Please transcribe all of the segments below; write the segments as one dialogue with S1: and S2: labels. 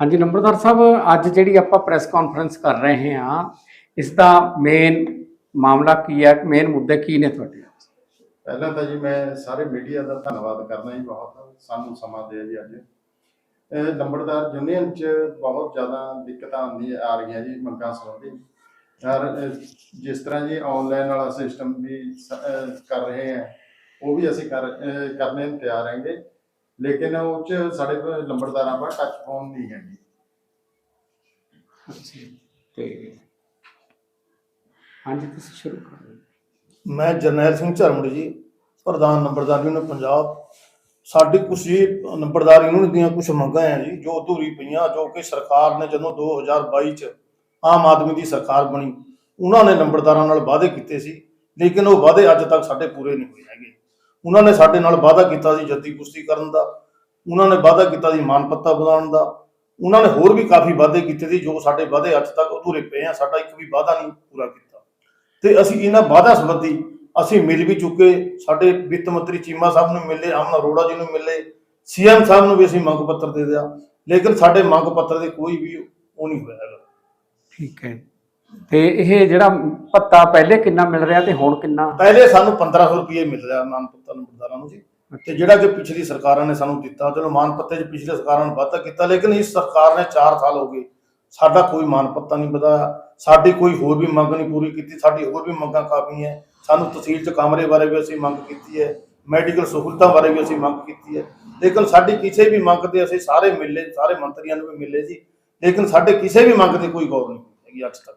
S1: ਹਾਂਜੀ, ਨੰਬਰਦਾਰ ਸਾਹਿਬ, ਅੱਜ ਜਿਹੜੀ ਆਪਾਂ ਪ੍ਰੈਸ ਕਾਨਫਰੰਸ ਕਰ ਰਹੇ ਹਾਂ, ਇਸ ਦਾ ਮੇਨ ਮਾਮਲਾ ਕੀ ਹੈ? ਮੇਨ ਮੁੱਦੇ ਕੀ ਨੇ ਤੁਹਾਡੇ?
S2: ਪਹਿਲਾਂ ਤਾਂ ਜੀ ਮੈਂ ਸਾਰੇ ਮੀਡੀਆ ਦਾ ਧੰਨਵਾਦ ਕਰਨਾ ਜੀ ਬਹੁਤ। ਸਾਨੂੰ ਸਮਾਂ ਦਿਆ ਜੀ ਅੱਜ। ਇਹ ਲੰਬੜਦਾਰ ਯੂਨੀਅਨ ਚ ਬਹੁਤ ਜ਼ਿਆਦਾ ਦਿੱਕਤਾਂ ਆਉਂਦੀਆਂ ਆ ਰਹੀਆਂ ਜੀ ਮੰਗਾਂ ਸੰਬੰਧੀ। ਯਾਰ ਜਿਸ ਤਰ੍ਹਾਂ ਜੀ ਆਨਲਾਈਨ ਵਾਲਾ ਸਿਸਟਮ ਵੀ ਕਰ ਰਹੇ ਆ, ਉਹ ਵੀ ਅਸੀਂ ਕਰ ਕਰਨੇ ਨੂੰ ਤਿਆਰ ਹੈਗੇ। ਲੇਕਿਨ ਉਹ ਚ ਸਾਡੇ ਕੋਲ ਲੰਬੜਦਾਰਾਂ ਕੋਲ ਟੱਚ ਫੋਨ ਨਹੀਂ ਹੈ ਜੀ
S1: ਤੇ ਹਾਂਜੀ ਤੁਸੀਂ ਸ਼ੁਰੂ ਕਰੋ।
S3: ਮੈਂ ਜਰਨੈਲ ਸਿੰਘ ਝਰਮੜੀ ਜੀ ਪ੍ਰਧਾਨ ਨੰਬਰਦਾਰ ਯੂਨੀਅਨ ਪੰਜਾਬ। ਸਾਡੀ ਕੁਛ ਜੀ ਨੰਬਰਦਾਰ ਯੂਨੀਅਨ ਦੀਆਂ ਕੁਝ ਮੰਗਾਂ ਹੈ ਜੀ ਜੋ ਅਧੂਰੀ ਪਈਆਂ ਜੋ ਕਿ ਸਰਕਾਰ ਨੇ ਜਦੋਂ 2022 ਚ ਆਮ ਆਦਮੀ ਦੀ ਸਰਕਾਰ ਬਣੀ ਉਹਨਾਂ ਨੇ ਨੰਬਰਦਾਰਾਂ ਨਾਲ ਵਾਅਦੇ ਕੀਤੇ ਸੀ ਲੇਕਿਨ ਉਹ ਵਾਅਦੇ ਅੱਜ ਤੱਕ ਸਾਡੇ ਪੂਰੇ ਨਹੀਂ ਹੋਏ ਹੈਗੇ। ਉਹਨਾਂ ਨੇ ਸਾਡੇ ਨਾਲ ਵਾਅਦਾ ਕੀਤਾ ਸੀ ਜੱਦੀ ਕੁਸ਼ਤੀ ਕਰਨ ਦਾ, ਉਹਨਾਂ ਨੇ ਵਾਅਦਾ ਕੀਤਾ ਸੀ ਮਾਨ ਪੱਤਾ ਬਣਾਉਣ ਦਾ, ਉਹਨਾਂ ਨੇ ਹੋਰ ਵੀ ਕਾਫੀ ਵਾਅਦੇ ਕੀਤੇ ਸੀ ਜੋ ਸਾਡੇ ਵਾਅਦੇ ਅੱਜ ਤੱਕ ਅਧੂਰੇ ਪਏ ਆ, ਸਾਡਾ ਇੱਕ ਵੀ ਵਾਅਦਾ ਨਹੀਂ ਪੂਰਾ ਕੀਤਾ। ਤੇ ਅਸੀਂ ਇਹਨਾਂ ਵਾਅਦਾ ਸੰਬੰਧੀ ਅਸੀਂ ਮਿਲ ਵੀ ਚੁੱਕੇ, ਸਾਡੇ ਵਿੱਤ ਮੰਤਰੀ ਚੀਮਾ ਸਾਹਿਬ ਨੂੰ ਮਿਲੇ ਅਮਨ ਅਰੋੜਾ ਜੀ ਨੂੰ ਮਿਲੇ, ਸੀਐਮ ਸਾਹਿਬ ਨੂੰ ਵੀ ਅਸੀਂ ਮੰਗ ਪੱਤਰ ਦੇ ਦਿਆ, ਲੇਕਿਨ ਸਾਡੇ ਮੰਗ ਪੱਤਰ ਦੇ ਕੋਈ ਵੀ ਉਹ ਨਹੀਂ ਹੋਇਆ ਹੈਗਾ।
S1: ਠੀਕ ਹੈ। ਤੇ ਇਹ ਜਿਹੜਾ ਭੱਤਾ ਪਹਿਲੇ ਕਿੰਨਾ ਮਿਲ ਰਿਹਾ ਤੇ ਹੁਣ ਕਿੰਨਾ?
S3: ਪਹਿਲੇ ਸਾਨੂੰ 1500 ਰੁਪਏ ਮਿਲ ਰਿਹਾ ਮਾਨ ਪੱਤਾ ਨੰਬਰਦਾਰਾਂ ਨੂੰ ਜੀ। ਤੇ ਜਿਹੜਾ ਕਿ ਪਿਛਲੀ ਸਰਕਾਰਾਂ ਨੇ ਸਾਨੂੰ ਦਿੱਤਾ, ਚਲੋ ਮਾਨ ਪੱਤੇ 'ਚ ਪਿਛਲੇ ਸਰਕਾਰਾਂ ਨੇ ਵਾਧਾ ਕੀਤਾ, ਲੇਕਿਨ ਇਸ ਸਰਕਾਰ ਨੇ 4 ਸਾਲ ਹੋ ਗਏ। ਸਾਡਾ ਕੋਈ ਮਾਨ ਪੱਤਾ ਨਹੀਂ ਵਧਾਇਆ, ਸਾਡੀ ਕੋਈ ਹੋਰ ਵੀ ਮੰਗ ਨਹੀਂ ਪੂਰੀ ਕੀਤੀ, ਸਾਡੀ ਹੋਰ ਵੀ ਮੰਗਾਂ ਕਾਫੀ ਹੈ। ਸਾਨੂੰ ਤਹਿਸੀਲ 'ਚ ਕਮਰੇ ਬਾਰੇ ਵੀ ਅਸੀਂ ਮੰਗ ਕੀਤੀ ਹੈ, ਮੈਡੀਕਲ ਸਹੂਲਤਾਂ ਬਾਰੇ ਵੀ ਅਸੀਂ ਮੰਗ ਕੀਤੀ ਹੈ। ਲੇਕਿਨ ਸਾਡੀ ਕਿਸੇ ਵੀ ਮੰਗ ਤੇ ਅਸੀਂ ਸਾਰੇ ਮਿਲੇ, ਸਾਰੇ ਮੰਤਰੀਆਂ ਨੂੰ ਵੀ ਮਿਲੇ ਜੀ। ਲੇਕਿਨ ਸਾਡੇ ਕਿਸੇ ਵੀ ਮੰਗ ਤੇ ਕੋਈ ਗੌਰ ਨਹੀਂ ਹੈਗੀ ਅੱਜ ਤੱਕ।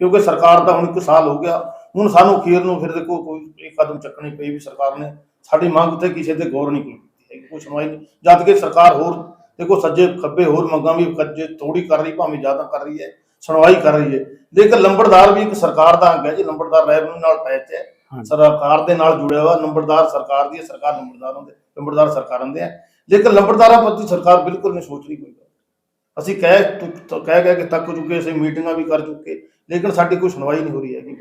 S3: ਕਿਉਂਕਿ ਸਰਕਾਰ ਦਾ ਹੁਣ ਇੱਕ ਸਾਲ ਹੋ ਗਿਆ ਹੁਣ ਸਾਨੂੰ ਖੀਰ ਨੂੰ ਫਿਰ ਦੇਖੋ ਕੋਈ ਇੱਕ ਕਦਮ ਚੱਕਣੀ ਪਈ ਵੀ ਸਰਕਾਰ ਨੇ ਸਾਡੀ ਮੰਗ ਤੇ ਕਿਸੇ ਤੇ ਗੌਰ ਨਹੀਂ ਕੀਤੀ ਹੈਗੀ ਕੋਈ ਸੁਣਵਾਈ ਨਹੀਂ। ਜਦ ਕਿ ਸਰਕਾਰ ਹੋਰ ਦੇਖੋ ਸੱਜੇ ਖੱਬੇ ਹੋਰ ਮੰਗਾਂ ਵੀ ਕੱਜੇ ਥੋੜੀ ਕਰ ਰਹੀ ਭਾਵੇਂ ਜ਼ਿਆਦਾ ਕਰ ਰਹੀ ਹੈ ਸੁਣਵਾਈ ਕਰ ਰਹੀ ਹੈ। ਲੇਕਿਨ ਲੰਬੜਦਾਰ ਵੀ ਇੱਕ ਸਰਕਾਰ ਦਾ ਅੰਗ ਹੈ ਜੀ ਲੰਬੜਦਾਰ ਰੈਵਨਿਊ ਨਾਲ ਅਟੈਚ ਹੈ। ਸਰਕਾਰ ਦੇ ਨਾਲ ਜੁੜਿਆ ਹੋਇਆ ਨੰਬਰਦਾਰ ਸਰਕਾਰ ਦੀ ਹੈ ਸਰਕਾਰ ਨੰਬਰਦਾਰਾਂ ਦੇ ਨੰਬਰਦਾਰ ਸਰਕਾਰਾਂ ਦੇ ਹੈ। ਲੇਕਿਨ ਲੰਬੜਦਾਰਾਂ ਪ੍ਰਤੀ ਸਰਕਾਰ ਬਿਲਕੁਲ ਨਹੀਂ ਸੋਚ ਰਹੀ ਕੋਈ ਅਸੀਂ ਕਹਿ ਕਹਿ ਕਹਿ ਕੇ ਤੱਕ ਚੁੱਕੇ ਅਸੀਂ ਮੀਟਿੰਗਾਂ ਵੀ ਕਰ ਚੁੱਕੇ ਲੇਕਿਨ ਸਾਡੀ ਕੋਈ ਸੁਣਵਾਈ ਨਹੀਂ ਹੋ ਰਹੀ ਹੈਗੀ।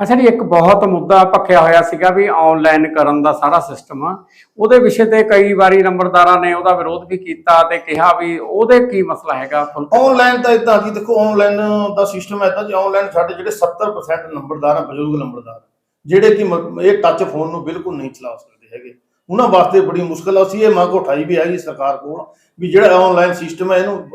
S1: ਅੱਛਾ ਜੀ ਇੱਕ ਬਹੁਤ ਮੁੱਦਾ ਭਖਿਆ ਹੋਇਆ ਸੀਗਾ ਵੀ ਆਨਲਾਈਨ ਕਰਨ ਦਾ ਸਾਰਾ ਸਿਸਟਮ ਆ ਉਹਦੇ ਵਿਸ਼ੇ ਤੇ ਕਈ ਵਾਰੀ ਨੰਬਰਦਾਰਾਂ ਨੇ ਉਹਦਾ ਵਿਰੋਧ ਵੀ ਕੀਤਾ ਤੇ ਕਿਹਾ ਵੀ ਉਹਦੇ ਕੀ ਮਸਲਾ ਹੈਗਾ
S3: ਆਨਲਾਈਨ ਤਾਂ ਇਦਾਂ ਜੀ ਦੇਖੋ ਆਨਲਾਈਨ ਦਾ ਸਿਸਟਮ ਇਦਾਂ ਜੀ ਆਨਲਾਈਨ ਸਾਡੇ ਜਿਹੜੇ 70% ਨੰਬਰਦਾਰ ਆ ਬਜ਼ੁਰਗ ਨੰਬਰਦਾਰ ਜਿਹੜੇ ਕਿ ਇਹ ਟੱਚ ਫੋਨ ਨੂੰ ਬਿਲਕੁਲ ਨਹੀਂ ਚਲਾ ਸਕਦੇ ਹੈਗੇ। ਉਹਨਾਂ ਵਾਸਤੇ ਬੜੀ ਮੁਸ਼ਕਲ ਆ। ਅਸੀਂ ਇਹ ਮੰਗ ਉਠਾਈ ਵੀ ਹੈਗੀ ਸਰਕਾਰ ਕੋਲ ਵੀ ਜਿਹੜਾ ਆਨਲਾਈਨ ਸਿਸਟਮ ਹੈ ਇਹਨੂੰ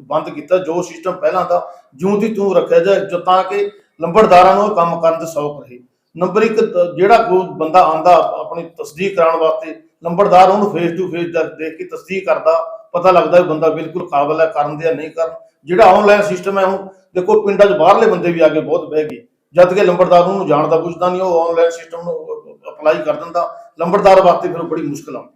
S3: ਬੰਦ ਕੀਤਾ। ਜੋ ਸਿਸਟਮ ਪਹਿਲਾਂ ਦਾ ਜਿਉਂ ਦੀ ਤੂੰ ਰੱਖਿਆ ਜਾਏ, ਜੋ ਤਾਂ ਕਿ ਲੰਬੜਦਾਰਾਂ ਨੂੰ ਕੰਮ ਕਰਨ ਦੇ ਸੌਖ ਰਹੇ। ਨੰਬਰ 1 ਜਿਹੜਾ ਕੋਈ ਬੰਦਾ ਆਂਦਾ ਆਪਣੀ ਤਸਦੀਕ ਕਰਾਉਣ ਵਾਸਤੇ, ਲੰਬੜਦਾਰ ਉਹਨੂੰ ਫੇਸ ਟੂ ਫੇਸ ਦੇਖ ਕੇ ਤਸਦੀਕ ਕਰਦਾ, ਪਤਾ ਲੱਗਦਾ ਵੀ ਬੰਦਾ ਬਿਲਕੁਲ ਕਾਬਲ ਹੈ, ਕਰਨ ਦੇ ਜਾਂ ਨਹੀਂ ਕਰਨ। ਜਿਹੜਾ ਆਨਲਾਈਨ ਸਿਸਟਮ ਹੈ ਹੁਣ ਦੇਖੋ ਪਿੰਡਾਂ 'ਚ ਬਾਹਰਲੇ ਬੰਦੇ ਵੀ ਆ ਕੇ ਬਹੁਤ ਬਹਿ ਗਏ। ਜਦ ਕਿ ਲੰਬੜਦਾਰ ਨੂੰ ਜਾਣਦਾ ਪੁੱਛਦਾ ਨਹੀਂ, ਉਹ ਆਨਲਾਈਨ ਸਿਸਟਮ ਨੂੰ ਅਪਲਾਈ ਕਰ ਦਿੰਦਾ। ਲੰਬੜਦਾਰ ਵਾਸਤੇ ਫਿਰ ਬੜੀ ਮੁਸ਼ਕਲ ਆਉਂਦੀ।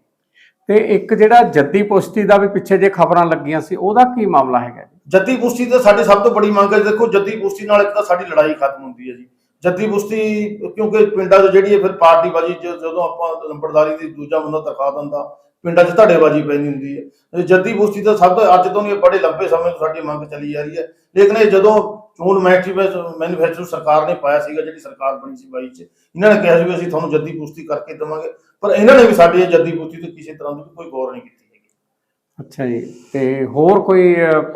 S1: ਤੇ ਇੱਕ ਜਿਹੜਾ ਜੱਦੀ ਪੁਸ਼ਤੀ ਦਾ ਵੀ ਪਿੱਛੇ ਜੇ ਖਬਰਾਂ ਲੱਗੀਆਂ ਸੀ ਉਹਦਾ ਕੀ ਮਾਮਲਾ ਹੈਗਾ ਜੀ?
S3: ਜੱਦੀ ਕੁਸ਼ਤੀ ਤੇ ਸਾਡੀ ਸਭ ਤੋਂ ਬੜੀ ਮੰਗ ਹੈ ਦੇਖੋ ਜੱਦੀ ਕੁਸ਼ਤੀ ਨਾਲ ਇੱਕ ਤਾਂ ਸਾਡੀ ਲੜਾਈ ਖਤਮ ਹੁੰਦੀ ਹੈ ਜੀ। ਜੱਦੀ ਕੁਸ਼ਤੀ ਕਿਉਂਕਿ ਪਿੰਡਾਂ 'ਚ ਜਿਹੜੀ ਹੈ ਫਿਰ ਪਾਰਟੀਬਾਜ਼ੀ 'ਚ ਜਦੋਂ ਆਪਾਂ ਲੰਬੜਦਾਰੀ ਦੀ ਦੂਜਾ ਬੰਦਾ ਦਿਖਾ ਦਿੰਦਾ ਪਿੰਡਾਂ 'ਚ ਧੜੇਬਾਜ਼ੀ ਪੈਂਦੀ ਹੁੰਦੀ ਹੈ। ਜੱਦੀ ਕੁਸ਼ਤੀ ਤਾਂ ਸਭ ਤੋਂ ਅੱਜ ਤੋਂ ਨਹੀਂ ਬੜੇ ਲੰਬੇ ਸਮੇਂ ਤੋਂ ਸਾਡੀ ਮੰਗ ਚੱਲੀ ਜਾ ਰਹੀ ਹੈ। ਲੇਕਿਨ ਇਹ ਜਦੋਂ ਚੋਣ ਮੈਨੀਫੈਸਟੋ ਸਰਕਾਰ ਨੇ ਪਾਇਆ ਸੀਗਾ, ਜਿਹੜੀ ਸਰਕਾਰ ਬਣੀ ਸੀ 22 ਚ। ਇਹਨਾਂ ਨੇ ਕਿਹਾ ਸੀ ਵੀ ਅਸੀਂ ਤੁਹਾਨੂੰ ਜੱਦੀ ਪੁਸ਼ਤੀ ਕਰਕੇ ਦੇਵਾਂਗੇ, ਪਰ ਇਹਨਾਂ ਨੇ ਵੀ ਸਾਡੀ ਜੱਦੀ ਪੁਸ਼ਤੀ ਤੇ ਕਿਸੇ ਤਰ੍ਹਾਂ ਦੀ ਵੀ ਕੋਈ ਗੌਰ ਨਹੀਂ ਕੀਤੀ ਹੈਗੀ।
S1: ਅੱਛਾ ਜੀ, ਤੇ ਹੋਰ ਕੋਈ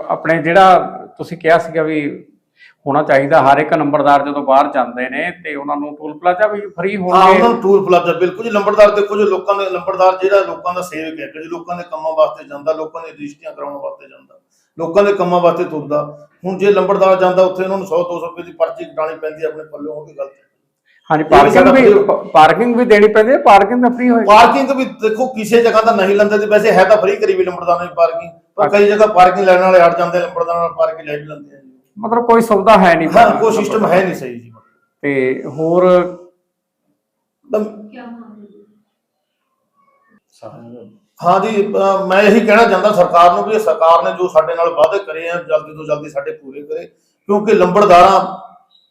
S1: ਆਪਣੇ ਜਿਹੜਾ ਤੁਸੀਂ ਕਿਹਾ ਸੀਗਾ ਵੀ ਹੋਣਾ ਚਾਹੀਦਾ ਹਰ ਇੱਕ ਨੰਬਰਦਾਰ ਜਦੋਂ ਬਾਹਰ ਜਾਂਦੇ ਨੇ ਤੇ ਉਹਨਾਂ ਨੂੰ ਟੋਲ ਪਲਾਜ਼ਾ ਵੀ ਫ੍ਰੀ
S3: ਹਾਂ
S1: ਹੋਣਗੇ
S3: ਉਹਨਾਂ ਨੂੰ ਟੂਰ ਪਲਾਜ਼ਾ ਬਿਲਕੁਲ ਜੀ। ਲੰਬੜਦਾਰ ਦੇਖੋ ਜੋ ਲੋਕਾਂ ਦੇ ਲੰਬੜਦਾਰ ਜਿਹੜਾ ਲੋਕਾਂ ਦਾ ਸੇਵਕ ਹੈ ਕਿ ਲੋਕਾਂ ਦੇ ਕੰਮਾਂ ਵਾਸਤੇ ਜਾਂਦਾ ਲੋਕਾਂ ਦੇ ਰਜਿਸਟਰੀਆਂ ਕਰਾਉਣ ਵਾਸਤੇ ਜਾਂਦਾ ਲੋਕਾਂ ਦੇ ਕੰਮਾਂ ਵਾਸਤੇ ਤੁਰਦਾ। ਹੁਣ ਜੇ ਲੰਬੜਦਾਰ ਜਾਂਦਾ ਉੱਥੇ ਉਹਨਾਂ ਨੂੰ 100 200 ਰੁਪਏ ਦੀ ਪਰਚੀ ਕਟਾਣੀ ਪੈਂਦੀ ਹੈ ਆਪਣੇ ਪੱਲੇ ਉਹ ਵੀ ਗਲਤ ਹੈ।
S1: ਹਾਂਜੀ ਪਾਰਕਿੰਗ ਵੀ ਪਾਰਕਿੰਗ ਵੀ ਦੇਣੀ ਪੈਂਦੀ ਹੈ ਪਾਰਕਿੰਗ ਤਾਂ ਫ੍ਰੀ ਹੋਏਗੀ।
S3: ਪਾਰਕਿੰਗ ਵੀ ਦੇਖੋ ਕਿਸੇ ਜਗ੍ਹਾ ਤਾਂ ਨਹੀਂ ਲੈਂਦੇ ਤੇ ਵੈਸੇ ਹੈ ਤਾਂ ਫ੍ਰੀ ਕਰੀ ਵੀ ਲੰਬੜਦਾਰ ਨੇ ਪਾਰਕਿੰਗ ਪਰ ਕਈ ਜਗ੍ਹਾ ਪਾਰਕਿੰਗ ਲੈਣ ਵਾਲੇ ਅੜ ਜਾਂਦੇ ਲੰਬੜਦਾਰ ਨਾਲ ਪਾਰਕਿੰਗ ਲੈ ਵੀ ਲੈਂਦੇ ਆ ਜੀ।
S1: ਮਤਲਬ ਕੋਈ ਸੁਵਿਧਾ ਹੈ ਨਹੀਂ
S3: ਹਾਂ ਕੋਈ ਸਿਸਟਮ ਹੈ ਨਹੀਂ ਸਹੀ ਜੀ।
S1: ਤੇ ਹੋਰ
S3: ਤਾਂ ਹਾਂ? ਜੀ ਮੈਂ ਇਹੀ ਕਹਿਣਾ ਚਾਹੁੰਦਾ ਸਰਕਾਰ ਨੂੰ ਵੀ ਇਹ ਸਰਕਾਰ ਨੇ ਜੋ ਸਾਡੇ ਨਾਲ ਵਾਅਦੇ ਕਰੇ ਆ ਜਲਦੀ ਤੋਂ ਜਲਦੀ ਸਾਡੇ ਪੂਰੇ ਕਰੇ ਕਿਉਂਕਿ ਲੰਬੜਦਾਰਾਂ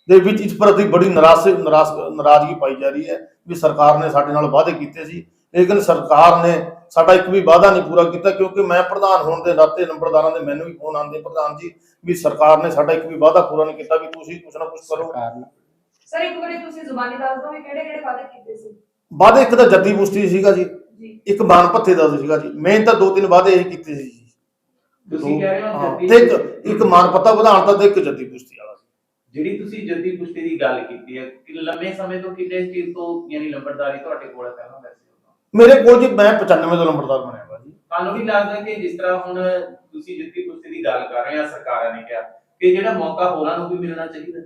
S3: ਦੇ ਵਿੱਚ ਇਸ ਪ੍ਰਤੀ ਬੜੀ ਨਿਰਾਸ਼ ਨਿਰਾਸ਼ ਨਾਰਾਜ਼ਗੀ ਪਾਈ ਜਾ ਰਹੀ ਹੈ ਵੀ ਸਰਕਾਰ ਨੇ ਸਾਡੇ ਨਾਲ ਵਾਅਦੇ ਕੀਤੇ ਸੀ। ਲੇਕਿਨ ਸਰਕਾਰ ਨੇ ਸਾਡਾ ਇੱਕ ਵੀ ਵਾਅਦਾ ਨਹੀਂ ਪੂਰਾ ਕੀਤਾ ਕਿਉਂਕਿ ਮੈਂ ਪ੍ਰਧਾਨ ਹੋਣ ਦੇ ਨਾਤੇ ਨੰਬਰਦਾਰਾਂ ਦੇ ਮੈਨੂੰ ਵੀ ਫੋਨ ਆਉਂਦੇ ਪ੍ਰਧਾਨ ਜੀ ਵੀ ਸਰਕਾਰ ਨੇ ਸਾਡਾ ਇੱਕ ਵੀ ਵਾਅਦਾ ਪੂਰਾ ਨਹੀਂ ਕੀਤਾ ਵੀ ਤੁਸੀਂ ਕੁਛ ਨਾ ਕੁਛ ਕਰੋ।
S4: ਸਰ ਇੱਕ ਵਾਰੀ ਤੁਸੀਂ ਜ਼ੁਬਾਨੀ ਦੱਸ ਦਿਓ ਵੀ ਕਿਹੜੇ ਕਿਹੜੇ ਵਾਅਦੇ ਕੀਤੇ ਸੀ?
S3: ਵਾਅਦੇ ਇੱਕ ਤਾਂ ਜੱਦੀ ਪੁਸ਼ਤੀ ਸੀਗਾ ਜੀ। ਇੱਕ ਮਾਨ ਭੱਥੇ ਦਾ ਸੀਗਾ ਜੀ। ਮੈਂ ਤਾਂ ਦੋ ਤਿੰਨ ਵਾਅਦੇ ਇਹ ਕੀਤੇ ਸੀ ਜੀ।
S5: ਤੁਸੀਂ ਕਹਿ ਰਹੇ ਹੋ ਜੱਦੀ
S3: ਤੇ ਇੱਕ ਇੱਕ ਮਾਨ ਪੱਤਾ ਵਧਾਉਣ ਦਾ ਤੇ ਇੱਕ ਜੱਦੀ ਕੁਸ਼ਤੀ ਵਾਲਾ
S5: ਜਿਹੜੀ ਤੁਸੀਂ ਜੱਦੀ ਕੁਸ਼ਤੀ ਦੀ ਗੱਲ ਕੀਤੀ ਹੈ ਕਿ ਲੰਮੇ ਸਮੇਂ ਤੋਂ ਕਿੰਨੇ ਚਿਰ ਤੋਂ ਯਾਨੀ ਲੰਬੜਦਾਰੀ ਤੁਹਾਡੇ ਕੋਲ ਹੈ ਪਹਿਲਾਂ?
S3: ਮੇਰੇ ਕੋਲ ਜੀ ਮੈਂ 95 ਤੋਂ ਨੰਬਰਦਾਰ ਬਣਿਆ ਵਾ ਜੀ।
S5: ਤੁਹਾਨੂੰ ਨਹੀਂ ਲੱਗਦਾ ਕਿ ਜਿਸ ਤਰ੍ਹਾਂ ਹੁਣ ਤੁਸੀਂ ਜੱਦੀ ਕੁਸ਼ਤੀ ਦੀ ਗੱਲ ਕਰ ਰਹੇ ਆ, ਸਰਕਾਰਾਂ ਨੇ ਕਿਹਾ ਕਿ ਜਿਹੜਾ ਮੌਕਾ ਹੋਰਾਂ ਨੂੰ ਵੀ ਮਿਲਣਾ ਚਾਹੀਦਾ?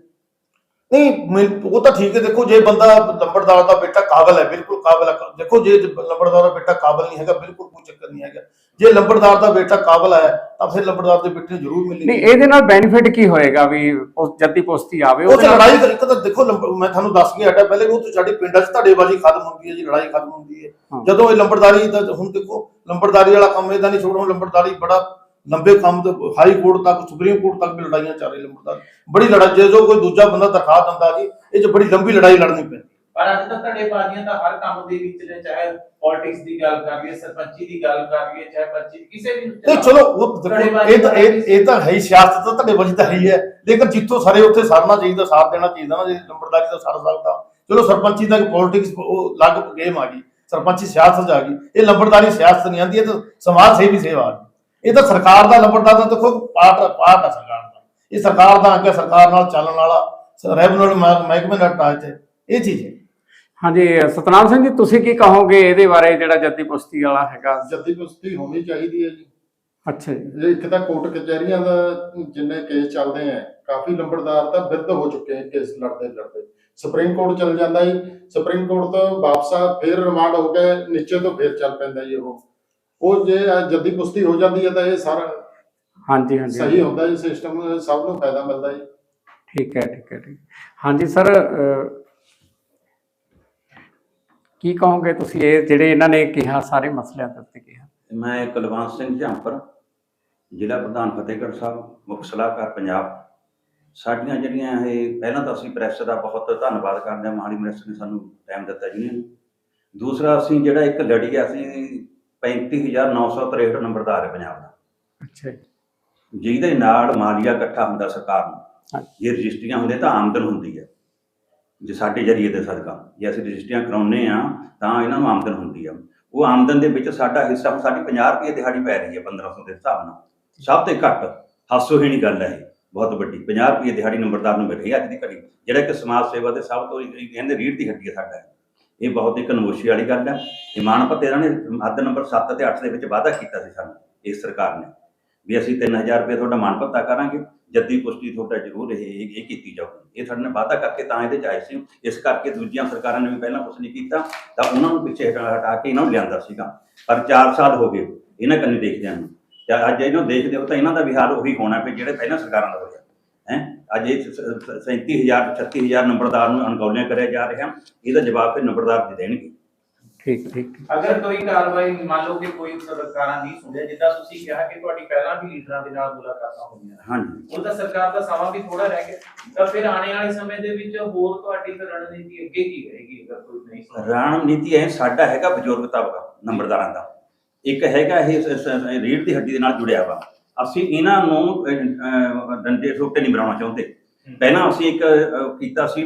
S3: ਨਹੀਂ ਮਿਲ- ਉਹ ਤਾਂ ਠੀਕ ਹੈ ਦੇਖੋ ਜੇ ਬੰਦਾ ਲੰਬੜਦਾਰ ਦਾ ਬੇਟਾ ਕਾਬਲ ਹੈ ਬਿਲਕੁਲ ਕਾਬਲ ਹੈ। ਦੇਖੋ ਜੇ ਲੰਬੜਦਾਰ ਦਾ ਬੇਟਾ ਕਾਬਲ ਨਹੀਂ ਹੈਗਾ ਬਿਲਕੁਲ ਕੋਈ ਚੱਕਰ ਨਹੀਂ ਹੈਗਾ। ਜੇ ਲੰਬੜਦਾਰ ਦਾ ਬੇਟਾ ਕਾਬਲ ਹੈ ਤਾਂ ਫਿਰ ਲੰਬੜਦਾਰ ਦੇ ਬੇਟੇ ਨੂੰ ਜ਼ਰੂਰ
S1: ਨਹੀਂ
S3: ਮਿਲੇਗੀ
S1: ਇਹਦੇ ਨਾਲ ਬੈਨੀਫਿਟ ਕੀ ਹੋਏਗਾ ਵੀ ਉਸ ਜੱਦੀ ਪੁਸ਼ਤੀ ਆਵੇ
S3: ਉਹ
S1: ਉਹਦੇ
S3: ਤੇ
S1: ਨਾਲ-
S3: ਲੜਾਈ ਕਰ- ਇੱਕ ਤਾਂ ਦੇਖੋ ਲੰਬ- ਮੈਂ ਤੁਹਾਨੂੰ ਦੱਸ ਗਿਆ ਹਟਾ ਪਹਿਲੇ ਉਹ ਤਾਂ ਸਾਡੇ ਪਿੰਡਾਂ 'ਚ ਧੜੇਬਾਜ਼ੀ ਖਤਮ ਹੁੰਦੀ ਹੈ ਜੀ ਲੜਾਈ ਖਤਮ ਹੁੰਦੀ ਹੈ।
S1: ਹਾਂ।
S3: ਜਦੋਂ ਇਹ ਲੰਬੜਦਾਰੀ ਦਾ ਹੁਣ ਦੇਖੋ ਲੰਬੜਦਾਰੀ ਵਾਲਾ ਕੰਮ ਇਹਦਾ ਨਹੀਂ ਛੋੜੋ ਲੰਬੜਦਾਰੀ ਬੜਾ ਲੰਬੇ ਕੰਮ ਤੇ ਹਾਈ ਕੋਰਟ ਤੱਕ ਸੁਪਰੀਮ ਕੋਰਟ ਤੱਕ ਵੀ ਲੜਾਈਆਂ ਚੱਲ ਰਹੀ ਲੰਬੜਦਾਰੀ ਬੜੀ ਲੜਾਈ ਜੇ ਜੋ ਕੋਈ ਦੂਜਾ ਬੰਦਾ ਦਰਖਾਸਤ ਦਿੰਦਾ ਜੀ ਇਹ 'ਚ ਬੜੀ ਲੰਬੀ ਲੜਾਈ ਲੜਨੀ ਪੈਂਦੀ।
S5: ਪਰ ਅੱਜ ਤੱਕ ਤੁਹਾਡੇ ਬਾਜ਼ੀਆਂ ਤਾਂ ਹਰ ਕੰਮ ਦੇ ਵਿੱਚ ਨੇ ਚਾਹੇ ਪੋਲਿਟਿਕਸ ਦੀ ਗੱਲ ਕਰ ਲਈਏ ਸਰਪੰਚੀ ਦੀ ਗੱਲ ਕਰ ਲਈਏ ਚਾਹੇ ਪੰਚੀ ਦੀ, ਕਿਸੇ ਵੀ
S3: ਨਹੀਂ ਚਲੋ ਉਹ ਇਹ ਤਾਂ ਇਹ ਤਾਂ ਹੈ ਹੀ ਸਿਆਸਤ ਤਾਂ ਤੁਹਾਡੇ ਵਜੇ ਤਾਂ ਹੈ ਹੀ ਲੇਕਿਨ ਜਿੱਥੋਂ ਸਾਰੇ ਉੱਥੇ ਸਰਨਾ ਚਾਹੀਦਾ ਸਾਥ ਦੇਣਾ ਚਾਹੀਦਾ ਨਾ ਜੇ ਨੰਬਰਦਾਰੀ ਦਾ ਸਰ ਸਕਦਾ ਚਲੋ ਸਰਪੰਚੀ ਦਾ ਪੋਲਿਟਿਕਸ ਉਹ ਅਲੱਗ ਗੇਮ ਆ ਗਈ। ਸਰਪੰਚੀ ਸਿਆਸਤ ਆ ਗਈ। ਇਹ ਨੰਬਰਦਾਰੀ ਸਿਆਸਤ ਨਹੀਂ ਆਂਦੀ ਇਹ ਤਾਂ ਸਮਾਜ ਸੇਵੀ ਸੇਵਾ ਆ ਇਹ ਤਾਂ ਸਰਕਾਰ ਦਾ ਨੰਬਰਦਾਰ ਦਾ ਦੇਖੋ ਪਾਰਟ ਪਾਰਟ ਆ ਸਰਕਾਰ ਦਾ। ਇਹ ਸਰਕਾਰ ਦਾ ਅੱਗੇ ਸਰਕਾਰ ਨਾਲ ਚੱਲਣ ਵਾਲਾ ਰੈਵਨਿਊ ਮਹਿਕਮੇ ਨਾਲ ਟਾਚ ਹੈ ਇਹ ਚੀਜ਼ ਹੈ।
S1: ਹਾਂਜੀ ਸਤਨਾਮ ਸਿੰਘ ਜੀ ਤੁਸੀਂ ਕੀ ਕਹੋਗੇ ਇਹਦੇ ਬਾਰੇ ਜਿਹੜਾ ਜੱਦੀ ਪੁਸ਼ਤੀ ਵਾਲਾ ਹੈਗਾ?
S2: ਜੱਦੀ ਕੁਸ਼ਤੀ ਹੋਣੀ ਚਾਹੀਦੀ ਹੈ ਜੀ।
S1: ਅੱਛਾ ਜੀ।
S2: ਇਹ ਇੱਕ ਤਾਂ ਕੋਰਟ ਕਚਹਿਰੀਆਂ ਦਾ ਜਿੰਨੇ ਕੇਸ ਚੱਲਦੇ ਆ ਕਾਫੀ ਲੰਬੜਦਾਰ ਤਾਂ ਬਿਰਧ ਹੋ ਚੁੱਕੇ ਆ ਕੇਸ ਲੜਦੇ ਲੜਦੇ। ਸੁਪਰੀਮ ਕੋਰਟ ਚਲ ਜਾਂਦਾ ਜੀ। ਸੁਪਰੀਮ ਕੋਰਟ ਤੋਂ ਵਾਪਸ ਆ ਫਿਰ ਰਿਮਾਂਡ ਹੋ ਕੇ ਨੀਚੇ ਤੋਂ ਫਿਰ ਚੱਲ ਪੈਂਦਾ ਜੀ ਉਹ। ਉਹ ਜੇ ਜੱਦੀ ਕੁਸ਼ਤੀ ਹੋ ਜਾਂਦੀ ਹੈ ਤਾਂ ਇਹ ਸਾਰਾ
S1: ਹਾਂਜੀ ਹਾਂਜੀ
S2: ਸਹੀ ਹੁੰਦਾ ਜੀ ਸਿਸਟਮ ਸਭ ਨੂੰ ਫਾਇਦਾ ਮਿਲਦਾ ਜੀ।
S1: ਠੀਕ ਹੈ ਠੀਕ ਹੈ ਠੀਕ ਹਾਂਜੀ ਸਰ ਕੀ ਕਹੋਗੇ ਤੁਸੀਂ? ਇਹ ਜਿਹੜੇ ਇਹਨਾਂ ਨੇ ਕਿਹਾ ਸਾਰੇ ਮਸਲਿਆਂ ਦੇ ਉੱਤੇ ਕਿਹਾ।
S6: ਮੈਂ ਕੁਲਵੰਤ ਸਿੰਘ ਝਾਂਪਰ ਜ਼ਿਲ੍ਹਾ ਪ੍ਰਧਾਨ ਫਤਿਹਗੜ੍ਹ ਸਾਹਿਬ ਮੁੱਖ ਸਲਾਹਕਾਰ ਪੰਜਾਬ। ਸਾਡੀਆਂ ਜਿਹੜੀਆਂ ਇਹ ਪਹਿਲਾਂ ਤਾਂ ਅਸੀਂ ਪ੍ਰੈਸ ਦਾ ਬਹੁਤ ਧੰਨਵਾਦ ਕਰਦੇ ਹਾਂ। ਮਾਲੀ ਮਿਨਿਸਟਰ ਨੇ ਸਾਨੂੰ ਟਾਈਮ ਦਿੱਤਾ ਨੂੰ ਦੂਸਰਾ ਅਸੀਂ ਜਿਹੜਾ ਇੱਕ ਲੜੀ ਆ, ਅਸੀਂ 35963 ਨੰਬਰਦਾਰ ਹੈ ਪੰਜਾਬ ਦਾ।
S1: ਅੱਛਾ ਜੀ।
S6: ਜਿਹਦੇ ਨਾਲ ਮਾਲੀਆ ਇਕੱਠਾ ਹੁੰਦਾ ਸਰਕਾਰ ਨੂੰ। ਜੇ ਰਜਿਸਟਰੀਆਂ ਹੁੰਦੇ ਤਾਂ ਆਮਦਨ ਹੁੰਦੀ ਹੈ। ਜੇ ਸਾਡੇ ਜਰੀਏ ਦੇ ਸਦਕਾ। ਜੇ ਅਸੀਂ ਰਜਿਸਟਰੀਆਂ ਕਰਾਉਂਦੇ ਆ ਤਾਂ ਇਹਨਾਂ ਨੂੰ ਆਮਦਨ ਹੁੰਦੀ ਆ ਉਹ ਆਮਦਨ ਦੇ ਵਿੱਚ ਸਾਡਾ ਹਿੱਸਾ ਸਾਡੀ 50 ਰੁਪਏ ਦਿਹਾੜੀ ਪੈ ਰਹੀ ਹੈ 1500 ਦੇ ਹਿਸਾਬ ਨਾਲ। ਸਭ ਤੋਂ ਘੱਟ ਹਾਸੋਹੀਣੀ ਗੱਲ ਹੈ ਇਹ। ਬਹੁਤ ਵੱਡੀ। 50 ਰੁਪਏ ਦਿਹਾੜੀ ਨੰਬਰਦਾਰ ਨੂੰ ਮਿਲ ਰਹੀ ਹੈ ਅੱਜ ਦੀ ਘੜੀ। ਜਿਹੜਾ ਕਿ ਸਮਾਜ ਸੇਵਾ ਦੇ ਸਭ ਤੋਂ ਕਹਿੰਦੇ ਰੀੜ ਦੀ ਹੱਡੀ ਹੈ ਸਾਡਾ। ਇਹ ਬਹੁਤ ਹੀ ਨਮੋਸ਼ੀ ਵਾਲੀ ਗੱਲ ਹੈ। ਇਮਾਨ ਭੱਤੇ ਇਹਨਾਂ ਨੇ ਹੱਦ ਨੰਬਰ 7 ਤੇ 8 ਦੇ ਵਿੱਚ ਵਾਅਦਾ ਕੀਤਾ ਸੀ ਸਾਨੂੰ, ਇਸ ਸਰਕਾਰ ਨੇ, ਵੀ ਅਸੀਂ 3000 ਰੁਪਏ ਤੁਹਾਡਾ ਮਾਨ ਭੱਤਾ ਕਰਾਂਗੇ, ਜੱਦੀ ਪੁਸ਼ਟੀ ਤੁਹਾਡਾ ਜ਼ਰੂਰ ਇਹ ਇਹ ਕੀਤੀ ਜਾਊਗੀ। ਇਹ ਸਾਡੇ ਨੇ ਵਾਅਦਾ ਕਰਕੇ ਤਾਂ ਇਹਦੇ ਚ ਆਏ ਸੀ, ਇਸ ਕਰਕੇ ਦੂਜੀਆਂ ਸਰਕਾਰਾਂ ਨੇ ਵੀ ਪਹਿਲਾਂ ਕੁਝ ਨਹੀਂ ਕੀਤਾ, ਤਾਂ ਉਹਨਾਂ ਨੂੰ ਪਿੱਛੇ ਹਟਾ ਹਟਾ ਕੇ ਇਹਨਾਂ ਨੂੰ ਲਿਆਂਦਾ ਸੀਗਾ। ਪਰ 4 ਸਾਲ ਹੋ ਗਏ, ਇਹਨਾਂ ਕੰਨੀ ਦੇਖਦਿਆਂ ਨੂੰ। ਤੇ ਅੱਜ ਇਹਨੂੰ ਦੇਖਦੇ ਹੋ ਤਾਂ ਇਹਨਾਂ ਦਾ ਵਿਹਾਰ ਉਹੀ ਹੋਣਾ ਵੀ ਜਿਹੜੇ ਪਹਿਲਾਂ ਸਰਕਾਰਾਂ ਦਾ ਹੋਇਆ। ਅੱਜ ਇਹ 37000 36000 ਨੰਬਰਦਾਰ ਨੂੰ ਅਣਗੌਲਿਆਂ ਕਰਿਆ ਜਾ ਰਿਹਾ। ਇਹਦਾ ਜਵਾਬ ਫਿਰ ਨੰਬਰਦਾਰ ਦੇ ਦੇਣਗੇ।
S1: ਠੀਕ ਠੀਕ। ਠੀਕ।
S5: ਅਗਰ ਕੋਈ ਕਾਰਵਾਈ ਮੰਨ ਲਓ ਕਿ ਕੋਈ ਸਰਕਾਰਾਂ ਨਹੀਂ ਸੁਣਿਆ ਜਿੱਦਾਂ ਤੁਸੀਂ ਕਿਹਾ ਕਿ ਤੁਹਾਡੀ ਪਹਿਲਾਂ ਵੀ ਲੀਡਰਾਂ ਦੇ ਨਾਲ ਮੁਲਾਕਾਤਾਂ ਹੋਈਆਂ।
S6: ਹਾਂਜੀ।
S5: ਉਹ ਤਾਂ ਸਰਕਾਰ ਦਾ ਸਮਾਂ ਵੀ ਥੋੜਾ ਰਹਿ ਗਿਆ। ਤਾਂ ਫਿਰ ਆਉਣੇ ਵਾਲੇ ਸਮੇਂ ਦੇ ਵਿੱਚ ਹੋਰ ਤੁਹਾਡੀ ਫਿਰ ਰਣਨੀਤੀ ਅੱਗੇ ਕੀ ਰਹੇਗੀ ਅਗਰ ਕੋਈ ਨਹੀਂ ਸੁਣਦਾ
S6: ਰਣਨੀਤੀ ਹੈ ਸਾਡਾ ਹੈਗਾ ਬਜ਼ੁਰਗ ਤਬਕਾ ਨੰਬਰਦਾਰਾਂ ਦਾ। ਇੱਕ ਹੈਗਾ ਇਹ ਰੀੜ੍ਹ ਦੀ ਹੱਡੀ ਦੇ ਨਾਲ ਜੁੜਿਆ ਵਾ। ਅਸੀਂ ਇਹਨਾਂ ਨੂੰ ਡੰਡੇ ਠੋਕੇ ਨਹੀਂ ਬਣਾਉਣਾ ਚਾਹੁੰਦੇ। ਪਹਿਲਾਂ ਅਸੀਂ ਇੱਕ ਕੀਤਾ ਸੀ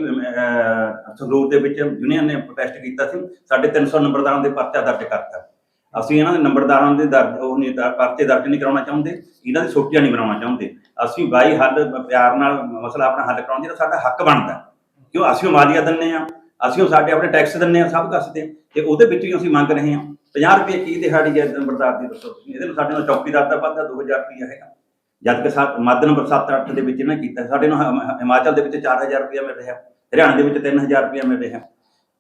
S6: ਸੰਗਰੂਰ ਦੇ ਵਿੱਚ ਯੂਨੀਅਨ ਨੇ ਪ੍ਰੋਟੈਸਟ ਕੀਤਾ ਸੀ। ਸਾਡੇ 300 ਨੰਬਰਦਾਰਾਂ ਦੇ ਪਰਚਾ ਦਰਜ ਕਰਤਾ। ਅਸੀਂ ਇਹਨਾਂ ਦੇ ਨੰਬਰਦਾਰਾਂ ਦੇ ਦਰਜ ਉਹ ਨਹੀਂ ਪਰਚੇ ਦਰਜ ਨਹੀਂ ਕਰਾਉਣਾ ਚਾਹੁੰਦੇ। ਇਹਨਾਂ ਦੀ ਛੁੱਟੀਆਂ ਨਹੀਂ ਬਣਾਉਣਾ ਚਾਹੁੰਦੇ। ਅਸੀਂ ਬਾਈ ਹੱਲ ਪਿਆਰ ਨਾਲ ਮਸਲਾ ਆਪਣਾ ਹੱਲ ਕਰਾਉਣ ਜਿਹੜਾ ਸਾਡਾ ਹੱਕ ਬਣਦਾ। ਕਿਉਂ? ਅਸੀਂ ਮਾਲੀਆ ਦਿੰਨੇ ਆ ਅਸੀਂ ਉਹ ਸਾਡੇ ਆਪਣੇ ਟੈਕਸ ਦਿੰਨੇ ਆ ਸਭ ਦੇ ਤੇ ਉਹਦੇ ਵਿੱਚ ਵੀ ਅਸੀਂ ਮੰਗ ਰਹੇ ਹਾਂ। 50 ਰੁਪਏ ਕੀ ਦਿਹਾੜੀ ਹੈ ਨੰਬਰਦਾਰ ਦੀ? ਦੱਸੋ ਤੁਸੀਂ। ਇਹਦੇ ਨਾਲ ਸਾਡੇ ਨਾਲ ਚੌਕੀਦਾਰ ਦਾ ਵਾਧਾ 2000 ਰੁਪਏ ਹੈਗਾ। ਜਦ ਕਿ ਸੱਤ ਮੱਧ ਨੰਬਰ 7 8 ਦੇ ਵਿੱਚ ਇਹਨਾਂ ਕੀਤਾ। ਸਾਡੇ ਨੂੰ ਹਿਮ- ਹਿਮਾਚਲ ਦੇ ਵਿੱਚ 4000 ਰੁਪਏ ਮਿਲ ਰਿਹਾ। ਹਰਿਆਣਾ ਦੇ ਵਿੱਚ 3000 ਰੁਪਏ ਮਿਲ ਰਿਹਾ।